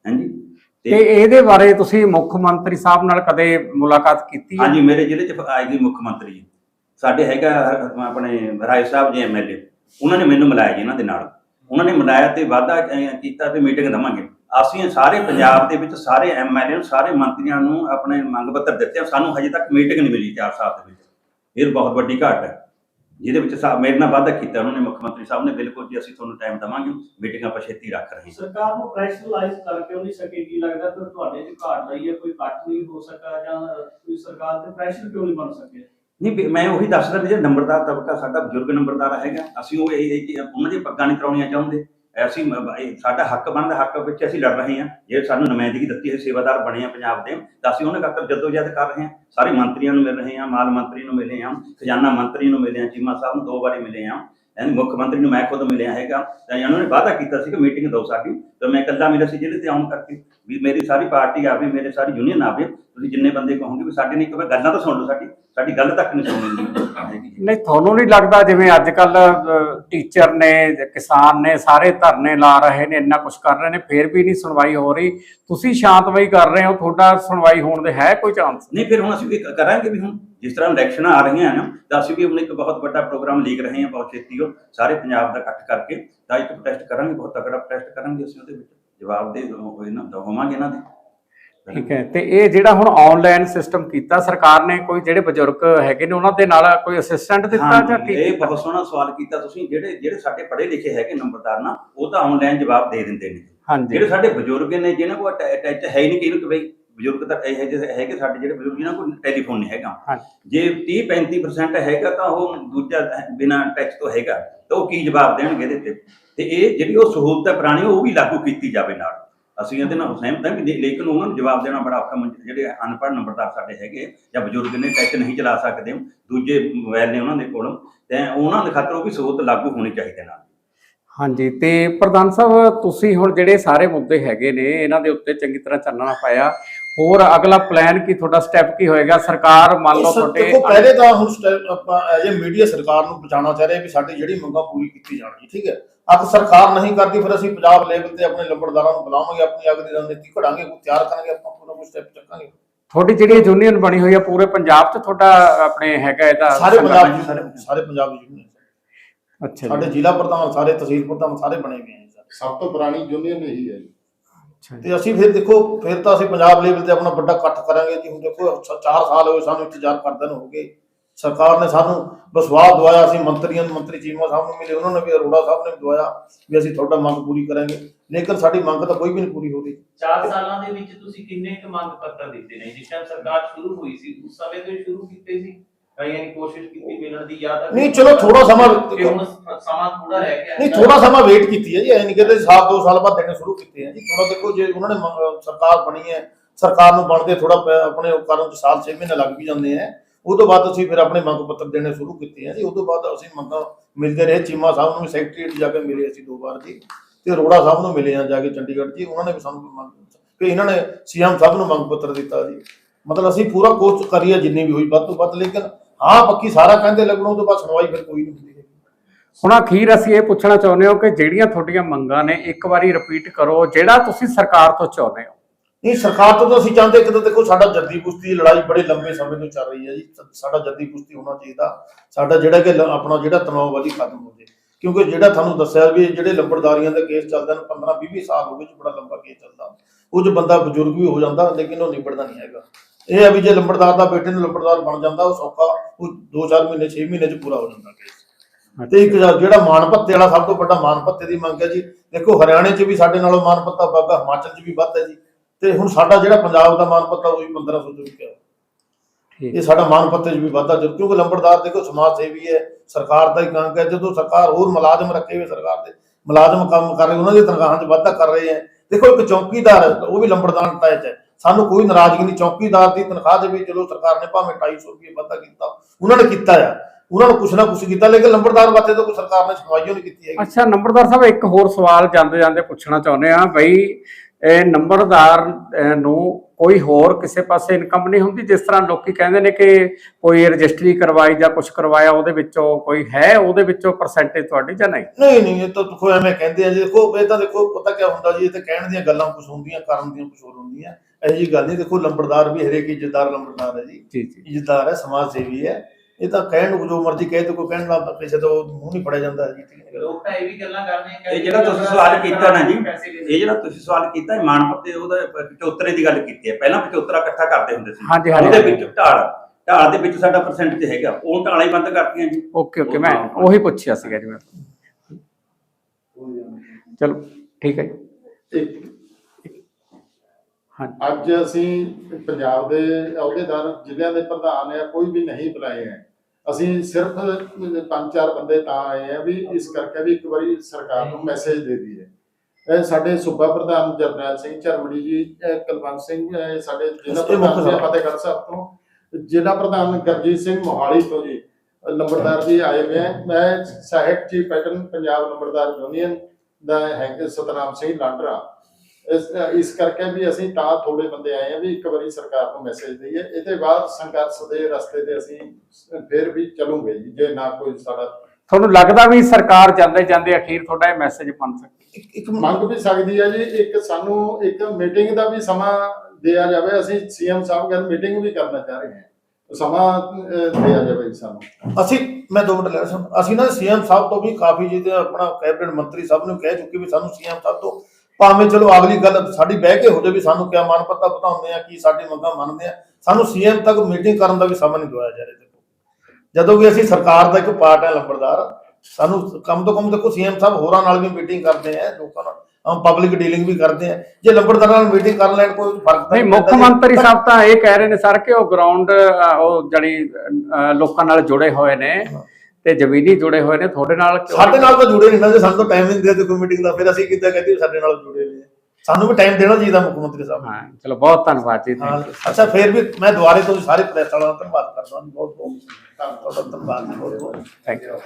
S6: ਹਾਂਜੀ?
S1: ਤੇ ਇਹਦੇ ਬਾਰੇ ਤੁਸੀਂ ਮੁੱਖ ਮੰਤਰੀ ਸਾਹਿਬ ਨਾਲ ਕਦੇ ਮੁਲਾਕਾਤ ਕੀਤੀ ਹੈ?
S6: ਹਾਂਜੀ ਮੇਰੇ ਜ਼ਿਲ੍ਹੇ ਚ ਆਏ ਗਏ ਮੁੱਖ ਮੰਤਰੀ। ਜੀ ਸਾਡੇ ਹੈਗਾ ਹਰ- ਆਪਣੇ ਰਾਏ ਸਾਹਿਬ ਜੀ ਐਮਐਲਏ ਉਹਨਾਂ ਨੇ ਮੈਨੂੰ ਮਿਲਾਇਆ ਜੀ ਇਹਨਾਂ ਦੇ ਨਾਲ। ਉਹਨਾਂ ਨੇ ਮਿਲਾਇਆ ਤੇ ਵਾਅਦਾ ਅਹ, ਕੀਤਾ ਵੀ ਮੀਟਿੰਗ ਦਵਾਂਗੇ। ਅਸੀਂ ਸਾਰੇ ਪੰਜਾਬ ਦੇ ਵਿੱਚ ਸਾਰੇ ਐਮਐਲਏ ਨੂੰ ਸਾਰੇ ਮੰਤਰੀਆਂ ਨੂੰ ਆਪਣੇ ਮੰਗ ਪੱਤਰ ਦਿੱਤੇ ਆ। ਸਾਨੂੰ ਹਜੇ ਤੱਕ ਮੀਟਿੰਗ ਨਹੀਂ ਮਿਲੀ 4 ਸਾਲ ਦੇ ਵਿੱਚ। ਇਹ ਬਹੁਤ ਵੱਡੀ ਘਾਟ ਹੈ ਜਿਹਦੇ ਵਿੱਚ ਸਾ- ਮੇਰੇ ਨਾਲ ਵਾਅਦਾ ਕੀਤਾ ਉਹਨਾਂ ਨੇ ਮੁੱਖ ਮੰਤਰੀ ਸਾਹਿਬ ਨੇ ਬਿਲਕੁਲ ਜੀ ਅਸੀਂ ਤੁਹਾਨੂੰ ਟਾਈਮ ਦਵਾਂਗੇ ਮੀਟਿੰਗ ਆਪਾਂ ਛੇਤੀ ਰੱਖ ਰਹੇ ਹਾਂ।
S7: ਸਰਕਾਰ ਨੂੰ ਪ੍ਰੈਸ਼ਰਾਈਜ਼ ਕਰ ਕਿਉਂ ਨਹੀਂ ਸਕੇਗੀ ਲੱਗਦਾ ਫਿਰ ਤੁਹਾਡੇ ਚ ਘਾਟ ਰਹੀ ਹੈ? ਕੋਈ ਕੱਟ ਨਹੀਂ ਹੋ ਸਕਾ ਜਾਂ ਕੋਈ ਸਰਕਾਰ ਤੇ ਪ੍ਰੈਸ਼ਰ ਕਿਉਂ ਨਹੀਂ ਬਣ ਸਕਿਆ
S6: ਨਹੀਂ ਮੈਂ ਉਹੀ ਦੱਸਦਾ ਵੀ ਜਿਹੜਾ ਨੰਬਰਦਾਰ ਤਬਕਾ ਸਾਡਾ ਬਜ਼ੁਰਗ ਨੰਬਰਦਾਰ ਹੈਗਾ ਅਸੀਂ ਉਹ ਇਹ ਇਹ- ਉਹਨਾਂ ਦੀਆਂ ਪੱਗਾਂ ਨਹੀਂ ਕਰਾਉਣੀਆਂ ਚਾਹੁੰਦੇ। ਅਸੀਂ ਸਾਡਾ ਹੱਕ ਬਣਦਾ ਹੱਕ ਵਿੱਚ ਅਸੀਂ ਲੜ ਰਹੇ ਹਾਂ। ਜੇ ਸਾਨੂੰ ਨੁਮਾਇੰਦਗੀ ਦਿੱਤੀ ਹੈ ਸੇਵਾਦਾਰ ਬਣੇ ਆ ਪੰਜਾਬ ਦੇ, ਤਾਂ ਅਸੀਂ ਉਹਨਾਂ ਖਾਤਰ ਜਦੋਜਹਿਦ ਕਰ ਰਹੇ ਹਾਂ। ਸਾਰੇ ਮੰਤਰੀਆਂ ਨੂੰ ਮਿਲ ਰਹੇ ਹਾਂ, ਮਾਲ ਮੰਤਰੀ ਨੂੰ ਮਿਲੇ ਹਾਂ, ਖਜ਼ਾਨਾ ਮੰਤਰੀ ਨੂੰ ਮਿਲੇ ਹਾਂ, ਚੀਮਾ ਸਾਹਿਬ ਨੂੰ ਦੋ ਵਾਰੀ ਮਿਲੇ ਹਾਂ। ਯਾਨੀ ਮੁੱਖ ਮੰਤਰੀ ਨੂੰ ਮੈਂ ਖੁਦ ਮਿਲਿਆ ਹੈਗਾ। ਤਾਂ ਇਹਨਾਂ ਨੇ ਵਾਅਦਾ ਕੀਤਾ ਸੀ ਕਿ ਮੀਟਿੰਗ ਦਿਓ ਸਾਡੀ। ਤਾਂ ਮੈਂ ਇਕੱਲਾ ਮਿਲਿਆ ਸੀ ਜ਼ਿਲ੍ਹੇ ਤੇ ਆਉਣ ਕਰਕੇ। ਵੀ ਮੇਰੀ ਸਾਰੀ ਪਾਰਟੀ ਆਵੇ ਮੇਰੇ ਸਾਰੀ ਯੂਨੀਅਨ ਆਵੇ ਤੁਸੀਂ ਜਿੰਨੇ ਬੰਦੇ ਕਹੋਗੇ ਵੀ ਸਾਡੇ ਨੇ ਇੱਕ ਵਾਰ ਗੱਲਾਂ ਤਾਂ ਸੁਣ ਲਓ ਸਾਡੀ ਸਾਡੀ ਗੱਲ ਤੱਕ ਨਹੀਂ ਸੁਣਨੀ
S1: ਨਹੀਂ ਤੁਹਾਨੂੰ ਨਹੀਂ ਲੱਗਦਾ ਜਿਵੇਂ ਅੱਜ ਕੱਲ ਟੀਚਰ ਨੇ ਕਿਸਾਨ ਨੇ ਸਾਰੇ ਧਰਨੇ ਲਾ ਰਹੇ ਨੇ ਇੰਨਾ ਕੁਝ ਕਰ ਰਹੇ ਨੇ ਫੇਰ ਵੀ ਨਹੀਂ ਸੁਣਵਾਈ ਹੋ ਰਹੀ। ਤੁਸੀਂ ਸ਼ਾਂਤਮਈ ਕਰ ਰਹੇ ਹੋ ਤੁਹਾਡਾ ਸੁਣਵਾਈ ਹੋਣ ਦੇ ਹੈ ਕੋਈ ਚਾਂਸ
S6: ਨਹੀਂ ਫਿਰ ਹੁਣ ਅਸੀਂ ਵੀ ਕਰਾਂਗੇ ਵੀ ਹੁਣ ਜਿਸ ਤਰ੍ਹਾਂ ਇਲੈਕਸ਼ਨਾਂ ਆ ਰਹੀਆਂ ਹਨ ਤਾਂ ਅਸੀਂ ਵੀ ਹੁਣ ਇੱਕ ਬਹੁਤ ਵੱਡਾ ਪ੍ਰੋਗਰਾਮ ਲੀਕ ਰਹੇ ਹਾਂ ਬਹੁਤ ਛੇਤੀ ਉਹ ਸਾਰੇ ਪੰਜਾਬ ਦਾ ਇਕੱਠ ਕਰਕੇ ਤਾਂ ਇੱਕ ਪ੍ਰੋਟੈਸਟ ਕਰਾਂਗੇ ਬਹੁਤ ਤਕੜਾ ਪ੍ਰੋਟੈਸਟ ਕਰਾਂਗੇ ਅਸੀਂ ਉਹਦੇ ਵਿੱਚ। ਜਵਾਬ ਦੇ ਇਹਨਾਂ ਹੋਵਾਂਗੇ ਇਹਨਾਂ ਦੇ।
S1: ਠੀਕ ਹੈ ਤੇ ਇਹ ਜਿਹੜਾ ਹੁਣ ਆਨਲਾਈਨ ਸਿਸਟਮ ਕੀਤਾ ਸਰਕਾਰ ਨੇ ਕੋਈ ਜਿਹੜੇ ਬਜ਼ੁਰਗ ਹੈਗੇ ਨੇ ਉਹਨਾਂ ਦੇ ਨਾਲ ਕੋਈ ਅਸਿਸਟੈਂਟ ਦਿੱਤਾ ਜਾਂ ਕੀ?
S6: ਇਹ? ਬਹੁਤ ਸੋਹਣਾ ਸਵਾਲ ਕੀਤਾ ਤੁਸੀਂ ਜਿਹੜੇ ਜਿਹੜੇ ਸਾਡੇ ਪੜ੍ਹੇ ਲਿਖੇ ਹੈਗੇ ਨੰਬਰਦਾਰ ਨਾ ਉਹ ਤਾਂ ਆਨਲਾਈਨ ਜਵਾਬ ਦੇ ਦਿੰਦੇ ਨੇ। ਜਿਹੜੇ ਸਾਡੇ ਬਜ਼ੁਰਗ ਨੇ ਜਿਹਨਾਂ ਕੋਲ ਅਟੈਚ ਹੈ ਹੀ ਨਹੀਂ ਕਿਹਨੂੰ ਕਿ ਬਈ? ਬਜ਼ੁਰਗ ਤਾਂ ਇਹ ਜਿਹੇ ਹੈਗੇ ਸਾਡੇ ਜਿਹੜੇ ਬਜ਼ੁਰਗ ਜਿਹਨਾਂ ਕੋਲ ਟੈਲੀਫੋਨ ਨਹੀਂ ਹੈਗਾ। ਜੇ 30 35% ਹੈਗਾ ਤਾਂ ਉਹ ਦੂਜਾ ਬਿਨਾ ਟੈਕਸ ਤੋਂ ਹੈਗਾ ਤਾਂ ਉਹ ਕੀ ਜਵਾਬ ਦੇਣਗੇ ਇਹਦੇ ਤੇ? ਤੇ ਇਹ ਜਿਹੜੀ ਉਹ ਸਹੂਲਤ ਹੈ ਪੁਰਾਣੀ ਉਹ ਵੀ ਲਾਗੂ ਕੀਤੀ ਜਾਵੇ ਨਾਲ। ਅਸੀਂ ਇਹਦੇ ਨਾਲ ਸਹਿਮਤ ਹਾਂ ਲੇ- ਲੇਕਿਨ ਉਹਨਾਂ ਨੂੰ ਜਵਾਬ ਦੇਣਾ ਬੜਾ ਔਖਾ ਮੰਜ- ਜਿਹੜੇ ਅਨਪੜ੍ਹ ਨੰਬਰਦਾਰ ਸਾਡੇ ਹੈਗੇ ਜਾਂ ਬਜ਼ੁਰਗ ਨੇ ਟੈਕਸ ਨਹੀਂ ਚਲਾ ਸਕਦੇ ਦੂਜੇ ਮੋਬਾਈਲ ਨੇ ਉਹਨਾਂ ਦੇ ਕੋਲ ਤੇ ਉਹਨਾਂ ਦੇ ਖਾਤਰ ਉਹ ਵੀ ਸਹੂਲਤ ਲਾਗੂ ਹੋਣੀ ਚਾਹੀਦੀ ਨਾਲ।
S1: ਹਾਂਜੀ ਤੇ ਪ੍ਰਧਾਨ ਸਾਹਿਬ ਤੁਸੀਂ ਹੁਣ ਜਿਹੜੇ ਸਾਰੇ ਮੁੱਦੇ ਹੈਗੇ ਨੇ ਇਹਨਾਂ ਦੇ ਉੱਤੇ ਚੰਗੀ ਤਰ੍ਹਾਂ ਚਾਨਣਾ ਪਾਇਆ। ਹੋਰ ਅਗਲਾ ਪਲਾਨ ਕੀ ਤੁਹਾਡਾ ਸਟੈਪ ਕੀ ਹੋਏਗਾ? ਸਰਕਾਰ ਮੰਨ ਲਓ ਤੁਹਾਡੇ
S3: ਦੇਖੋ ਪਹਿਲੇ ਤਾਂ ਹੁਣ ਸਟੈਪ ਆਪਾਂ ਐਜ ਏ ਮੀਡੀਆ ਸਰਕਾਰ ਨੂੰ ਪਹੁੰਚਾਉਣਾ ਚਾਹ ਰਹੇ ਵੀ ਸਾਡੀ ਜਿਹੜੀ ਮੰਗਾਂ ਪੂਰੀ ਕੀਤੀ ਜਾਣਗੀ ਠੀਕ ਹੈ? ਅਗਰ ਸਰਕਾਰ ਨਹੀਂ ਕਰਦੀ ਫਿਰ ਅਸੀਂ ਪੰਜਾਬ ਲੈਵਲ ਤੇ ਆਪਣੇ ਲੰਬੜਦਾਰਾਂ ਨੂੰ ਬੁਲਾਵਾਂਗੇ ਆਪਣੀ ਅਗਲੀ ਰਣਨੀਤੀ ਘੜਾਂਗੇ ਉਹ ਤਿਆਰ ਕਰਾਂਗੇ ਆਪਾਂ ਪੂਰਾ ਕੋਈ ਸਟੈਪ ਚੱਕਾਂਗੇ।
S1: ਤੁਹਾਡੀ ਜਿਹੜੀ ਯੂਨੀਅਨ ਬਣੀ ਹੋਈ ਹੈ ਪੂਰੇ ਪੰਜਾਬ 'ਚ ਤੁਹਾਡਾ ਆਪਣੇ ਹੈਗਾ ਇਹਦਾ
S3: ਸਾਰੇ? ਪੰਜਾਬ ਦੀ ਸਾਰੇ ਸਾਰੇ ਪੰਜਾਬ ਦੀ ਯੂਨੀਅਨ
S1: ਅੱਛਾ
S3: ਸਾਡੇ ਜ਼ਿਲ੍ਹਾ ਪ੍ਰਧਾਨ ਸਾਰੇ ਤਹਿਸੀਲ ਪ੍ਰਧਾਨ ਸਾਰੇ ਬਣੇ ਹੋਏ ਸਰ
S2: ਸਭ ਤੋਂ ਪੁਰਾਣੀ ਯੂਨੀਅਨ ਇਹੀ ਹੈ ਜੀ।
S3: ਤੇ ਅਸੀਂ ਫਿਰ ਦੇਖੋ ਫਿਰ ਤਾਂ ਅਸੀਂ ਪੰਜਾਬ ਲੈਵਲ ਤੇ ਆਪਣਾ ਵੱਡਾ ਇਕੱਠ ਕਰਾਂਗੇ ਜੀ ਹੁਣ ਦੇਖੋ 4 ਸਾਲ ਹੋਏ ਸਾਨੂੰ ਇੰਤਜ਼ਾਰ ਕਰਦਿਆਂ ਨੂੰ ਹੋ ਗਏ। ਸਰਕਾਰ ਨੇ ਸਾਨੂੰ ਵਿਸ਼ਵਾਸ ਦਵਾਇਆ ਅਸੀਂ ਮੰਤਰੀਆਂ ਨੂੰ ਮੰਤਰੀ ਚੀਮਾ ਸਾਹਿਬ ਨੂੰ ਮਿਲੇ ਉਹਨਾਂ ਨੇ ਵੀ ਅਰੋੜਾ ਸਾਹਿਬ ਨੇ ਵੀ ਦਵਾਇਆ ਵੀ ਅਸੀਂ ਤੁਹਾਡਾ ਮੰਗ ਪੂਰੀ ਕਰਾਂਗੇ। ਲੇਕਿਨ ਸਾਡੀ ਮੰਗ ਤਾਂ ਕੋਈ ਵੀ ਨਹੀਂ ਪੂਰੀ ਹੋ ਰਹੀ।
S5: ਚਾਰ ਸਾਲਾਂ ਦੇ ਵਿੱਚ ਤੁਸੀਂ ਕਿੰਨੇ ਕੁ ਮੰਗ ਪੱਤਰ ਦਿੱਤੇ ਨੇ? ਜਿਸ ਟਾਈਮ ਸਰਕਾਰ ਸ਼ੁਰੂ ਹੋਈ ਸੀ ਉਸ ਸਮੇਂ ਤੋਂ ਸ਼ੁਰੂ ਕੀਤੇ ਸੀ। ਕਈਆਂ ਨੇ ਕੋਸ਼ਿਸ਼ ਕੀਤੀ ਮਿਲਣ ਦੀ ਜਾਂ ਤਾਂ
S3: ਨਹੀਂ, ਚਲੋ ਥੋੜ੍ਹਾ ਸਮਾਂ-
S5: ਕਿ ਹੁਣ ਸਮਾਂ ਥੋੜਾ ਰਹਿ ਗਿਆ।
S3: ਨਹੀਂ ਥੋੜਾ ਸਮਾਂ ਵੇਟ ਕੀਤੀ ਹੈ ਜੀ ਐ ਨਹੀਂ ਕਹਿੰਦੇ ਸਾਲ ਦੋ ਸਾਲ ਬਾਅਦ ਦੇਣੇ ਸ਼ੁਰੂ ਕੀਤੇ ਹੈ ਜੀ। ਥੋੜਾ ਦੇਖੋ ਜੇ ਉਹਨਾਂ ਨੇ ਮੰਗ- ਅਹ ਸਰਕਾਰ ਬਣੀ ਹੈ ਸਰਕਾਰ ਨੂੰ ਬਣਦੇ ਥੋੜਾ ਆਪਣੇ ਉਹ ਕਰਨ ਚ ਸਾਲ 6 ਮਹੀਨੇ ਲੱਗ ਵੀ ਜਾਂਦੇ ਹੈ ਉਹ ਤੋਂ ਬਾਅਦ ਅਸੀਂ ਫਿਰ ਆਪਣੇ ਮੰਗ ਪੱਤਰ ਦੇਣੇ ਸ਼ੁਰੂ ਕੀਤੇ ਹੈ ਜੀ। ਉਹ ਤੋਂ ਬਾਅਦ ਅਸੀਂ ਮੰਗਾਂ ਮਿਲਦੇ ਰਹੇ। ਚੀਮਾ ਸਾਹਿਬ ਨੂੰ ਸੈਕਟਰੀਏਟ ਜਾ ਕੇ ਮਿਲੇ ਅਸੀਂ ਦੋ ਵਾਰ ਜੀ। ਤੇ ਅਰੋੜਾ ਸਾਹਿਬ ਨੂੰ ਮਿਲੇ ਆ ਜਾ ਕੇ ਚੰਡੀਗੜ੍ਹ ਜੀ। ਉਹਨਾਂ ਨੇ ਵੀ ਸਾਨੂੰ ਮੰਗ ਕਿ ਇਹਨਾਂ ਨੇ ਸੀਐਮ ਸਾਹਿਬ ਨੂੰ ਮੰਗ ਪੱਤਰ ਦਿੱਤਾ ਜੀ। ਮਤਲਬ ਅਸੀਂ ਪੂਰਾ ਕੋਸ਼ਿਸ਼ ਕਰੀ ਹੈ ਜਿੰਨੀ ਵੀ ਹੋਈ ਵੱਧ ਤੋਂ ਵੱਧ। ਲੇਕਿਨ ਹਾਂ ਪੱਕੀ ਸਾਰਾ ਕਹਿੰਦੇ ਲੱਗਣੋਂ ਤੋਂ ਬਾਅਦ ਸੁਣਵਾਈ ਫਿਰ ਕੋਈ ਨਹੀਂ ਹੁੰਦੀ।
S1: ਹੁਣ ਅਖੀਰ ਅਸੀਂ ਇਹ ਪੁੱਛਣਾ ਚਾਹੁੰਦੇ ਹਾਂ ਕਿ ਜਿਹੜੀਆਂ ਤੁਹਾਡੀਆਂ ਮੰਗਾਂ ਨੇ ਇੱਕ ਵਾਰੀ ਰਿਪੀਟ ਕਰੋ ਜਿਹੜਾ ਤੁਸੀਂ ਸਰਕਾਰ ਤੋਂ ਚਾਹੁੰਦੇ ਹੋ।
S3: ਨਹੀਂ ਸਰਕਾਰ ਤੋਂ ਤਾਂ ਅਸੀਂ ਚਾਹੁੰਦੇ ਇੱਕ ਤਾਂ ਦੇਖੋ ਸਾਡਾ ਜੱਦੀ ਕੁਸ਼ਤੀ ਦੀ ਲੜਾਈ ਬੜੇ ਲੰਬੇ ਸਮੇਂ ਤੋਂ ਚੱਲ ਰਹੀ ਹੈ ਜੀ। ਸਾਡਾ ਜੱਦੀ ਕੁਸ਼ਤੀ ਹੋਣਾ ਚਾਹੀਦਾ। ਸਾਡਾ ਜਿਹੜਾ ਕਿ ਆਪਣਾ ਜਿਹੜਾ ਤਣਾਅ ਖਤਮ ਹੋ ਜੇ। ਕਿਉਂਕਿ ਜਿਹੜਾ ਤੁਹਾਨੂੰ ਦੱਸਿਆ ਵੀ ਜਿਹੜੇ ਲੰਬੜਦਾਰੀਆਂ ਦੇ ਕੇਸ ਚੱਲਦੇ ਨੇ 15 20 ਸਾਲ ਹੋ ਗਏ ਜੀ ਬੜਾ ਲੰਬਾ ਕੇਸ ਚੱਲਦਾ। ਉਹ ਬੰਦਾ ਬਜ਼ੁਰਗ ਵੀ ਹੋ ਜਾਂਦਾ ਲੇਕਿਨ ਉਹ ਨਿਬੜਦਾ ਨਹੀਂ ਹੈਗਾ। ਇਹ ਹੈ ਵੀ ਜੇ ਲੰਬੜਦਾਰ ਦਾ ਬੇਟੇ ਨੂੰ ਲੰਬੜਦਾਰ ਬਣ ਜਾਂਦਾ ਉਹ ਸੌਖਾ ਉਹ 2-4 ਮਹੀਨੇ 6 ਮਹੀਨੇ 'ਚ ਪੂਰਾ ਹੋ ਜਾਂਦਾ ਕੇਸ ਤੇ ਇੱਕ ਜਿਹੜਾ- ਮਾਨ ਭੱਤੇ ਵਾਲਾ ਸਭ ਤੋਂ ਵੱਡਾ ਮਾਨ ਭੱਤੇ ਦੀ ਮੰਗ ਹੈ ਜੀ ਦੇਖੋ ਹਰਿਆਣੇ 'ਚ ਵੀ ਸਾਡੇ ਨਾਲੋਂ ਮਾਨ ਭੱਤਾ ਬਾਗਾ ਹਿਮਾਚਲ 'ਚ ਵੀ ਵੱਧ ਹੈ ਜੀ। ਤੇ ਹੁਣ ਸਾਡਾ ਜਿਹੜਾ ਪੰਜਾਬ ਦਾ ਮਾਨ ਪੱਤਾ ਉਹ ਵੀ 1500 ਤੋਂ ਚੁੱਕਿਆ ਇਹ ਸਾਡਾ ਮਾਨ ਪੱਤੇ 'ਚ ਵੀ ਵਾਧਾ ਜਰ ਕਿਉਂਕਿ ਲੰਬੜਦਾਰ ਦੇਖੋ ਸਮਾਜ ਸੇਵੀ ਹੈ ਸਰਕਾਰ ਦਾ ਹੀ ਕੰਮ ਹੈ ਜਦੋਂ ਸਰਕਾਰ ਹੋਰ ਮੁਲਾਜ਼ਮ ਰੱਖੇ ਹੋਏ ਸਰਕਾਰ ਦੇ ਮੁਲਾਜ਼ਮ ਕੰਮ ਕਰ ਰਹੇ ਉਹਨਾਂ ਦੀ ਤਨਖਾਹਾਂ 'ਚ ਵਾਧਾ ਕਰ ਰਹੇ ਹੈ। ਦੇਖੋ ਇੱਕ ਚੌਕੀਦਾਰ ਉਹ ਵੀ ਲੰਬੜਦਾਰ ਟਾਇਚ ਹੈ। ਸਾਨੂੰ ਕੋਈ ਨਾਰਾਜ਼ਗੀ ਨਹੀਂ ਚੌਕੀਦਾਰ ਦੀ ਤਨਖਾਹ ਦੇ ਵਿੱਚ ਚਲੋ ਸਰਕਾਰ ਨੇ ਭਾਵੇਂ 250 ਰੁਪਏ ਵਾਧਾ ਕੀਤਾ ਉਹਨਾਂ ਨੇ ਕੀਤਾ ਆ। ਉਹਨਾਂ ਨੂੰ ਕੁਛ ਨਾ ਕੁਛ ਕੀਤਾ ਲੇਕਿਨ ਲੰਬੜਦਾਰ ਵਾਸਤੇ ਤਾਂ ਕੋਈ ਸਰਕਾਰ ਨੇ ਸੁਣਵਾਈ ਨਹੀਂ ਕੀਤੀ ਹੈਗੀ।
S1: ਅੱਛਾ ਨੰਬਰਦਾਰ ਸਾਹਿਬ ਇੱਕ ਹੋਰ ਸਵਾਲ ਜਾਂਦੇ ਜਾਂਦੇ ਪੁੱਛਣਾ ਚਾਹੁੰਦੇ ਆ ਬਈ ਇਹ ਨੰਬਰਦਾਰ ਨੂੰ ਕੋਈ ਹੋਰ ਕਿਸੇ ਪਾਸੇ ਇਨਕਮ ਨਹੀਂ ਹੁੰਦੀ ਜਿਸ ਤਰ੍ਹਾਂ ਲੋਕੀ ਕਹਿੰਦੇ ਨੇ ਕਿ ਕੋਈ ਰਜਿਸਟਰੀ ਕਰਵਾਈ ਜਾਂ ਕੁਝ ਕਰਵਾਇਆ ਉਹਦੇ ਵਿੱਚੋਂ ਕੋਈ ਹੈ ਉਹਦੇ ਵਿੱਚੋਂ ਪਰਸੈਂਟੇਜ ਤੁਹਾਡੀ ਜਾਂ ਨਹੀਂ?
S3: ਨਹੀਂ ਨਹੀਂ ਇਹ ਤਾਂ ਦੇਖੋ ਐਵੇਂ ਕਹਿੰਦੇ ਆ ਜੀ ਦੇਖੋ ਇਹ ਤਾਂ ਦੇਖੋ ਪਤਾ ਕੀ ਹੁੰਦਾ ਜੀ ਇਹ ਤਾਂ ਕਹਿਣ ਦੀਆਂ ਗੱਲਾਂ ਕੁਝ ਹੁੰਦੀਆਂ ਕਰਨ ਦੀਆਂ ਕੁਝ ਹੋਰ ਹੁੰਦੀਆਂ। ਇਹੋ ਜੀ ਗੱਲ ਨਹੀਂ ਦੇਖੋ ਲੰਬੜਦਾਰ ਵੀ ਹਰੇਕ ਇੱਜ਼ਤਦਾਰ ਲੰਬੜਦਾਰ ਹੈ ਜੀ।
S1: ਜੀ ਜੀ।
S3: ਇੱਜ਼ਤਦਾਰ ਹੈ ਸਮਾਜ ਸੇਵੀ ਹੈ। ਇਹ ਤਾਂ ਕਹਿਣ ਨੂੰ ਜੋ ਮਰਜ਼ੀ ਕਹੇ ਤੇ ਕੋਈ ਕਹਿਣ ਨਾਲ ਤਾਂ ਕਿਸੇ ਤੋਂ ਮੂੰਹ ਨਹੀਂ ਫੜਿਆ ਜਾਂਦਾ ਜੀ। ਠੀਕ ਹੈ
S5: ਲੋਕ ਤਾਂ ਇਹ ਵੀ ਗੱਲਾਂ ਕਰਦੇ ਨੇ
S6: ਇਹ ਜਿਹੜਾ ਤੁਸੀਂ ਸਵਾਲ ਕੀਤਾ ਨਾ ਜੀ, ਇਹ ਜਿਹੜਾ ਤੁਸੀਂ ਸਵਾਲ ਕੀਤਾ ਇਹ ਮਾਨ ਪੱਤੇ ਉਹਦਾ ਪਚੋਤਰੇ ਦੀ ਗੱਲ ਕੀਤੀ ਹੈ। ਪਹਿਲਾਂ ਪਚੋਤਰਾ ਇਕੱਠਾ ਕਰਦੇ ਹੁੰਦੇ ਸੀ।
S1: ਹਾਂਜੀ ਹਾਂਜੀ।
S6: ਉਹਦੇ ਵਿੱਚ ਢਾਲ ਢਾਲ ਦੇ ਵਿੱਚ ਸਾਡਾ ਪਰਸੈਂਟੇਜ ਹੈਗਾ। ਉਹ ਢਾਲਾਂ ਹੀ ਬੰਦ ਕਰਤੀਆਂ ਜੀ।
S1: ਓਕੇ ਓਕੇ ਮੈਂ ਉਹੀ ਪੁੱਛਿਆ ਸੀਗਾ ਜੀ ਮੈਂ। ਚਲੋ ਠੀਕ ਹੈ ਜੀ।
S2: ਅੱਜ ਅਸੀਂ ਪੰਜਾਬ ਦੇ ਅਹੁਦੇਦਾਰ ਜ਼ਿਲ੍ਹਿਆਂ ਦੇ ਪ੍ਰਧਾਨ ਆ ਕੋਈ ਵੀ ਨਹੀਂ ਬੁਲਾਏ ਹੈ ਅਸੀਂ ਸਿਰਫ ਪੰਜ ਚਾਰ ਬੰਦੇ ਤਾਂ ਆਏ ਆ ਵੀ ਇਸ ਕਰਕੇ ਵੀ ਇੱਕ ਵਾਰੀ ਸਰਕਾਰ ਨੂੰ ਮੈਸੇਜ ਦੇ ਦਈਏ। ਇਹ ਸਾਡੇ ਸੂਬਾ ਪ੍ਰਧਾਨ ਜਰਨੈਲ ਸਿੰਘ ਝਰਮੜੀ ਜੀ ਕੁਲਵੰਤ ਸਿੰਘ ਸਾਡੇ ਜ਼ਿਲ੍ਹਾ ਪ੍ਰਧਾਨ। ਫਤਿਹਗੜ੍ਹ ਸਾਹਿਬ ਤੋਂ। ਜ਼ਿਲ੍ਹਾ ਪ੍ਰਧਾਨ ਗਰਜੀਤ ਸਿੰਘ ਮੋਹਾਲੀ ਤੋਂ ਜੀ ਲੰਬੜਦਾਰ ਜੀ ਆਏ ਹੋਏ ਹੈ ਮੈਂ ਸਹਾਇਕ ਜੀ ਪੈਟਰਨ ਪੰਜਾਬ ਲੰਬੜਦਾਰ ਯੂਨੀਅਨ ਦਾ ਹੈ ਸਤਨਾਮ ਸਿੰਘ ਲਾਂਡਰਾ। ਇਸ ਇਸ ਕਰਕੇ ਵੀ ਅਸੀਂ ਤਾਂ ਥੋੜੇ ਬੰਦੇ ਆਏ ਆ ਵੀ ਇੱਕ ਵਾਰੀ ਸਰਕਾਰ ਨੂੰ ਮੈਸੇਜ ਦਈਏ। ਇਹਦੇ ਬਾਅਦ ਸੰਘਰਸ਼ ਦੇ ਰਸਤੇ ਤੇ ਅਸੀਂ ਫਿਰ ਵੀ ਚੱਲੂਗੇ ਜੀ ਜੇ ਨਾ ਕੋਈ ਸਾਡਾ
S1: ਤੁਹਾਨੂੰ ਲੱਗਦਾ ਵੀ ਸਰਕਾਰ ਜਾਂਦੇ ਜਾਂਦੇ ਅਖੀਰ ਤੁਹਾਡਾ ਇਹ ਮੈਸੇਜ ਪਹੁੰਚ ਸਕਦੀ
S3: ਇੱਕ
S2: ਮੰਗ ਵੀ ਸਕਦੀ ਹੈ ਜੀ ਇੱਕ ਸਾਨੂੰ ਇੱਕ ਮੀਟਿੰਗ ਦਾ ਵੀ ਸਮਾਂ ਦਿਆ ਜਾਵੇ। ਅਸੀਂ ਸੀਐਮ ਸਾਹਿਬ ਨਾਲ ਮੀਟਿੰਗ ਵੀ ਕਰਨਾ ਚਾਹ ਰਹੇ ਹਾਂ। ਸਮਾਂ ਦਿਆ ਜਾਵੇ ਜੀ ਸਾਨੂੰ।
S3: ਅਸੀਂ ਮੈਂ ਦੋ ਮਿੰਟ ਲੈ ਅਸੀਂ ਨਾ ਸੀਐਮ ਸਾਹਿਬ ਤੋਂ ਵੀ ਕਾਫੀ ਜੀ ਤੇ ਆਪਣਾ ਕੈਬਨਿਟ ਮੰਤਰੀ ਸਾਹਿਬ ਨੂੰ ਕਹਿ ਚੁੱਕੇ ਵੀ ਸਾਨੂੰ ਸੀਐਮ ਸਾਹਿਬ ਤੋਂ ਭਾਵੇਂ ਚਲੋ ਅਗਲੀ ਗੱਲ ਸਾਡੀ ਬਹਿ ਕੇ ਹੋ ਜਾਵੇ ਵੀ ਸਾਨੂੰ ਕਿਆ ਮਨ ਪੱਤਾ ਬਤਾਉਂਦੇ ਆ ਕੀ ਸਾਡੀ ਮੰਗਾਂ ਮੰਨਦੇ ਆ ਸਾਨੂੰ ਸੀਐਮ ਤੱਕ ਮੀਟਿੰਗ ਕਰਨ ਦਾ ਵੀ ਸਮਾਂ ਨਹੀਂ ਦਵਾਇਆ ਜਾ ਰਿਹਾ ਦੇਖੋ। ਜਦੋਂ ਵੀ ਅਸੀਂ ਸਰਕਾਰ ਦਾ ਇੱਕ ਪਾਰਟ ਹੈ ਲੰਬੜਦਾਰ ਸਾਨੂੰ ਕਮ ਤੋਂ ਕਮ ਦੇਖੋ ਸੀਐਮ ਸਾਹਿਬ ਹੋਰਾਂ ਨਾਲ ਵੀ ਮੀਟਿੰਗ ਕਰਦੇ ਆ ਲੋਕਾਂ ਨਾਲ ਹਮ ਪਬਲਿਕ ਡੀਲਿੰਗ ਵੀ ਕਰਦੇ ਆ। ਜੇ ਲੰਬੜਦਾਰਾਂ ਨਾਲ ਮੀਟਿੰਗ ਕਰ ਲੈਣ ਕੋਈ ਫ਼ਰਕ
S1: ਨਹੀਂ ਮੁੱਖ। ਮੰਤਰੀ ਸਾਹਿਬ ਤਾਂ ਇਹ ਕਹਿ ਰਹੇ ਨੇ ਸਰ ਕਿ ਉਹ ਗਰਾਊਂਡ ਉਹ ਜਣੀ ਲੋਕਾਂ ਨਾਲ ਜੁੜੇ ਹੋਏ ਨੇ। ਤੇ ਜ਼ਮੀਨੀ ਜੁੜੇ ਹੋਏ ਨੇ ਤੁਹਾਡੇ ਨਾਲ
S3: ਸਾਡੇ ਨਾਲ ਤਾਂ ਜੁੜੇ ਨਹੀਂ ਨਾ ਜੇ ਸਾਨੂੰ ਤਾਂ ਟਾਈਮ ਨਹੀਂ ਦਿੰਦੇ ਕੋਈ ਮੀਟਿੰਗ ਦਾ ਫਿਰ ਅਸੀਂ ਕਿੱਦਾਂ ਕਹਿੰਦੇ ਸਾਡੇ ਨਾਲ ਜੁੜੇ ਨੇ ਸਾਨੂੰ ਵੀ ਟਾਈਮ ਦੇਣਾ ਚਾਹੀਦਾ ਮੁੱਖ ਮੰਤਰੀ ਸਾਹਿਬ।
S1: ਹਾਂ ਚਲੋ ਬਹੁਤ ਧੰਨਵਾਦ ਜੀ
S3: ਅੱਛਾ ਫਿਰ ਵੀ ਮੈਂ ਦੁਬਾਰੇ ਤੋਂ ਸਾਰੇ ਪ੍ਰੈਸ ਵਾਲਿਆਂ ਦਾ ਧੰਨਵਾਦ ਕਰਦਾ ਹਾਂ ਬਹੁਤ ਬਹੁਤ ਧੰਨਵਾਦ ਬਹੁਤ ਬਹੁਤ
S1: ਥੈਂਕ ਯੂ